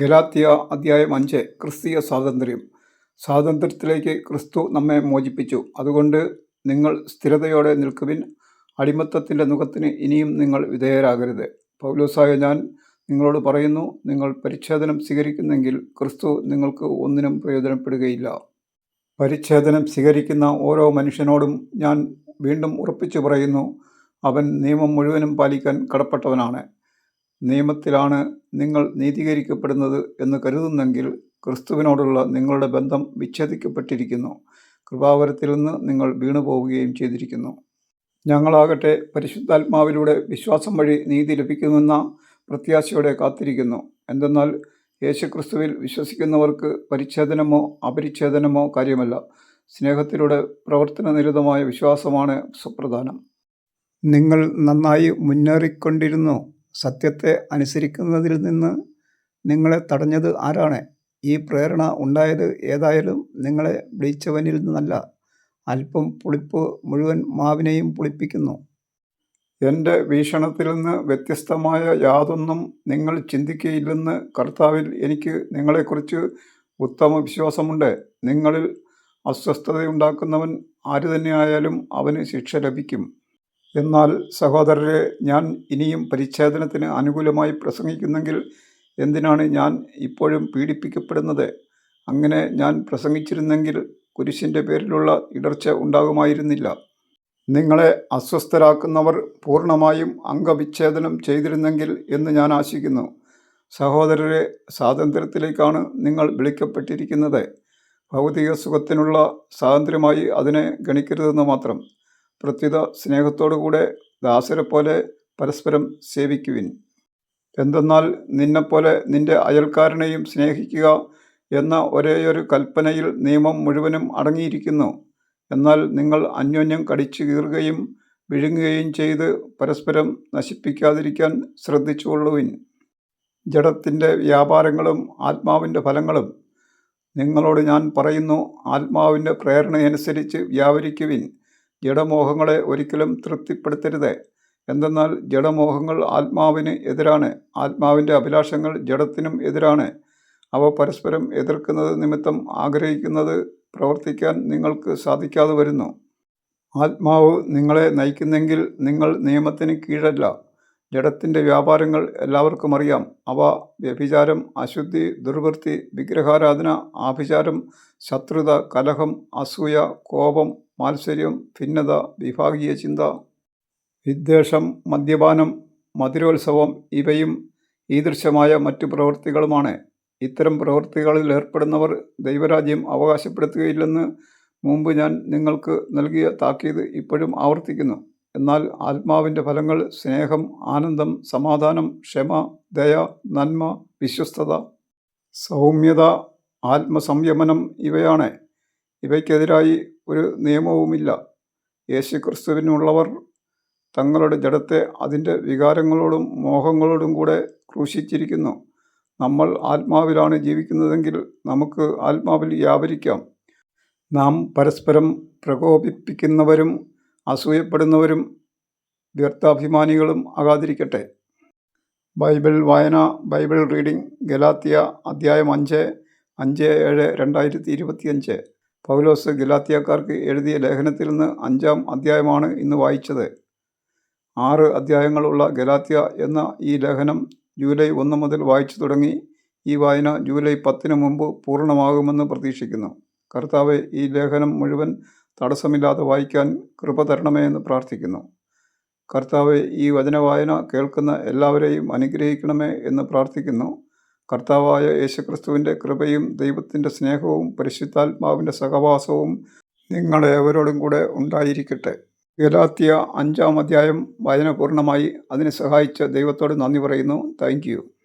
ഗലാത്തിയ അധ്യായം അഞ്ച് ക്രിസ്തീയ സ്വാതന്ത്ര്യം. സ്വാതന്ത്ര്യത്തിലേക്ക് ക്രിസ്തു നമ്മെ മോചിപ്പിച്ചു. അതുകൊണ്ട് നിങ്ങൾ സ്ഥിരതയോടെ നിൽക്കുവിൻ. അടിമത്തത്തിന്റെ മുഖത്തിന് ഇനിയും നിങ്ങൾ വിധേയരാകരുത്. പൗലോസായ ഞാൻ നിങ്ങളോട് പറയുന്നു നിങ്ങൾ പരിച്ഛേദനം സ്വീകരിക്കുന്നെങ്കിൽ ക്രിസ്തു നിങ്ങൾക്ക് ഒന്നിനും പ്രയോജനപ്പെടുകയില്ല. പരിച്ഛേദനം സ്വീകരിക്കുന്ന ഓരോ മനുഷ്യനോടും ഞാൻ വീണ്ടും ഉറപ്പിച്ചു പറയുന്നു അവൻ നിയമം മുഴുവനും പാലിക്കാൻ കടപ്പെട്ടവനാണ്. നിയമത്തിലാണ് നിങ്ങൾ നീതീകരിക്കപ്പെടുന്നത് എന്ന് കരുതുന്നെങ്കിൽ ക്രിസ്തുവിനോടുള്ള നിങ്ങളുടെ ബന്ധം വിച്ഛേദിക്കപ്പെട്ടിരിക്കുന്നു. കൃപാവരത്തിൽ നിന്ന് നിങ്ങൾ വീണുപോവുകയും ചെയ്തിരിക്കുന്നു. ഞങ്ങളാകട്ടെ പരിശുദ്ധാത്മാവിലൂടെ വിശ്വാസം വഴി നീതി ലഭിക്കുമെന്ന പ്രത്യാശയോടെ കാത്തിരിക്കുന്നു. എന്തെന്നാൽ യേശുക്രിസ്തുവിൽ വിശ്വസിക്കുന്നവർക്ക് പരിച്ഛേദനമോ അപരിച്ഛേദനമോ കാര്യമല്ല. സ്നേഹത്തിലൂടെ പ്രവർത്തനനിരതമായ വിശ്വാസമാണ് സുപ്രധാനം. നിങ്ങൾ നന്നായി മുന്നേറിക്കൊണ്ടിരുന്നു. സത്യത്തെ അനുസരിക്കുന്നതിൽ നിന്ന് നിങ്ങളെ തടഞ്ഞത് ആരാണ്? ഈ പ്രേരണ ഉണ്ടായത് ഏതായാലും നിങ്ങളെ വിളിച്ചവനിൽ നിന്നല്ല. അല്പം പുളിപ്പ് മുഴുവൻ മാവിനെയും പുളിപ്പിക്കുന്നു. എന്റെ വീക്ഷണത്തിൽ നിന്ന് വ്യത്യസ്തമായ യാതൊന്നും നിങ്ങൾ ചിന്തിക്കയില്ലെന്ന് കർത്താവിൽ എനിക്ക് നിങ്ങളെക്കുറിച്ച് ഉത്തമ വിശ്വാസമുണ്ട്. നിങ്ങളിൽ അസ്വസ്ഥതയുണ്ടാക്കുന്നവൻ ആര് തന്നെയായാലും അവന് ശിക്ഷ ലഭിക്കും. എന്നാൽ സഹോദരരെ ഞാൻ ഇനിയും പരിച്ഛേദനത്തിന് അനുകൂലമായി പ്രസംഗിക്കുന്നെങ്കിൽ എന്തിനാണ് ഞാൻ ഇപ്പോഴും പീഡിപ്പിക്കപ്പെടുന്നത്? അങ്ങനെ ഞാൻ പ്രസംഗിച്ചിരുന്നെങ്കിൽ കുരിശിന്റെ പേരിലുള്ള ഇടർച്ച ഉണ്ടാകുമായിരുന്നില്ല. നിങ്ങളെ അസ്വസ്ഥരാക്കുന്നവർ പൂർണമായും അംഗവിച്ഛേദനം ചെയ്തിരുന്നെങ്കിൽ എന്ന് ഞാൻ ആശിക്കുന്നു. സഹോദരരെ സ്വാതന്ത്ര്യത്തിലേക്കാണ് നിങ്ങൾ വിളിക്കപ്പെട്ടിരിക്കുന്നത്. ഭൗതിക സുഖത്തിനുള്ള സ്വാതന്ത്ര്യമായി അതിനെ ഗണിക്കരുതെന്ന് മാത്രം. പ്രത്യുത സ്നേഹത്തോടുകൂടെ ദാസരെ പോലെ പരസ്പരം സേവിക്കുവിൻ. എന്തെന്നാൽ നിന്നെപ്പോലെ നിന്റെ അയൽക്കാരനെയും സ്നേഹിക്കുക എന്ന ഒരേയൊരു കൽപ്പനയിൽ നിയമം മുഴുവനും അടങ്ങിയിരിക്കുന്നു. എന്നാൽ നിങ്ങൾ അന്യോന്യം കടിച്ചു കീറുകയും വിഴുങ്ങുകയും ചെയ്ത് പരസ്പരം നശിപ്പിക്കാതിരിക്കാൻ ശ്രദ്ധിച്ചുകൊള്ളുവിൻ. ജഡത്തിന്റെ വ്യാപാരങ്ങളും ആത്മാവിന്റെ ഫലങ്ങളും നിങ്ങളോട് ഞാൻ പറയുന്നു ആത്മാവിന്റെ പ്രേരണയനുസരിച്ച് വ്യാപരിക്കുവിൻ. ജഡമോഹങ്ങളെ ഒരിക്കലും തൃപ്തിപ്പെടുത്തരുത്. എന്തെന്നാൽ ജഡമോഹങ്ങൾ ആത്മാവിന് എതിരാണ്. ആത്മാവിന്റെ അഭിലാഷങ്ങൾ ജഡത്തിനും എതിരാണ്. അവ പരസ്പരം എതിർക്കുന്നത് നിമിത്തം ആഗ്രഹിക്കുന്നത് പ്രവർത്തിക്കാൻ നിങ്ങൾക്ക് സാധിക്കാതെ വരുന്നു. ആത്മാവ് നിങ്ങളെ നയിക്കുന്നെങ്കിൽ നിങ്ങൾ നിയമത്തിന് കീഴല്ല. ജഡത്തിന്റെ വ്യാപാരങ്ങൾ എല്ലാവർക്കും അറിയാം. അവ വ്യഭിചാരം അശുദ്ധി ദുർവൃത്തി വിഗ്രഹാരാധന ആഭിചാരം ശത്രുത കലഹം അസൂയ കോപം മാത്സര്യം ഭിന്നത വിഭാഗീയ ചിന്ത വിദ്വേഷം മദ്യപാനം മധുരോത്സവം ഇവയും ഈദൃശ്യമായ മറ്റു പ്രവൃത്തികളുമാണ്. ഇത്തരം പ്രവൃത്തികളിൽ ഏർപ്പെടുന്നവർ ദൈവരാജ്യം അവകാശപ്പെടുത്തുകയില്ലെന്ന് മുമ്പ് ഞാൻ നിങ്ങൾക്ക് നൽകിയ താക്കീത് ഇപ്പോഴും ആവർത്തിക്കുന്നു. എന്നാൽ ആത്മാവിന്റെ ഫലങ്ങൾ സ്നേഹം ആനന്ദം സമാധാനം ക്ഷമ ദയ നന്മ വിശ്വസ്തത സൗമ്യത ആത്മസംയമനം ഇവയാണ്. ഇവയ്ക്കെതിരായി ഒരു നിയമവുമില്ല. യേശുക്രിസ്തുവിനുള്ളവർ തങ്ങളുടെ ജഡത്തെ അതിന്റെ വികാരങ്ങളോടും മോഹങ്ങളോടും കൂടെ ക്രൂശിച്ചിരിക്കുന്നു. നമ്മൾ ആത്മാവിലാണ് ജീവിക്കുന്നതെങ്കിൽ നമുക്ക് ആത്മാവിൽ വ്യാപരിക്കാം. നാം പരസ്പരം പ്രകോപിപ്പിക്കുന്നവരും അസൂയപ്പെടുന്നവരും വ്യർത്ഥാഭിമാനികളും ആകാതിരിക്കട്ടെ. ബൈബിൾ വായന ബൈബിൾ റീഡിംഗ് ഗലാത്തിയ അധ്യായം അഞ്ച് അഞ്ച് ഏഴ് രണ്ടായിരത്തി ഇരുപത്തിയഞ്ച്. പൗലോസ് ഗലാത്തിയക്കാർക്ക് എഴുതിയ ലേഖനത്തിൽ നിന്ന് അഞ്ചാം അധ്യായമാണ് ഇന്ന് വായിച്ചത്. ആറ് അധ്യായങ്ങളുള്ള ഗലാത്തിയ എന്ന ഈ ലേഖനം ജൂലൈ ഒന്ന് മുതൽ വായിച്ചു തുടങ്ങി ഈ വായന ജൂലൈ പത്തിന് മുമ്പ് പൂർണമാകുമെന്ന് പ്രതീക്ഷിക്കുന്നു. കർത്താവ് ഈ ലേഖനം മുഴുവൻ തടസ്സമില്ലാതെ വായിക്കാൻ കൃപ തരണമേ എന്ന് പ്രാർത്ഥിക്കുന്നു. കർത്താവ് ഈ വചനവായന കേൾക്കുന്ന എല്ലാവരെയും അനുഗ്രഹിക്കണമേ എന്ന് പ്രാർത്ഥിക്കുന്നു. കർത്താവായ യേശുക്രിസ്തുവിന്റെ കൃപയും ദൈവത്തിന്റെ സ്നേഹവും പരിശുദ്ധാത്മാവിന്റെ സഹവാസവും നിങ്ങളേവരോടും കൂടെ ഉണ്ടായിരിക്കട്ടെ. ഗലാത്തിയ അഞ്ചാം അധ്യായം വായന പൂർണമായി അതിനെ സഹായിച്ച ദൈവത്തോട് നന്ദി പറയുന്നു. താങ്ക്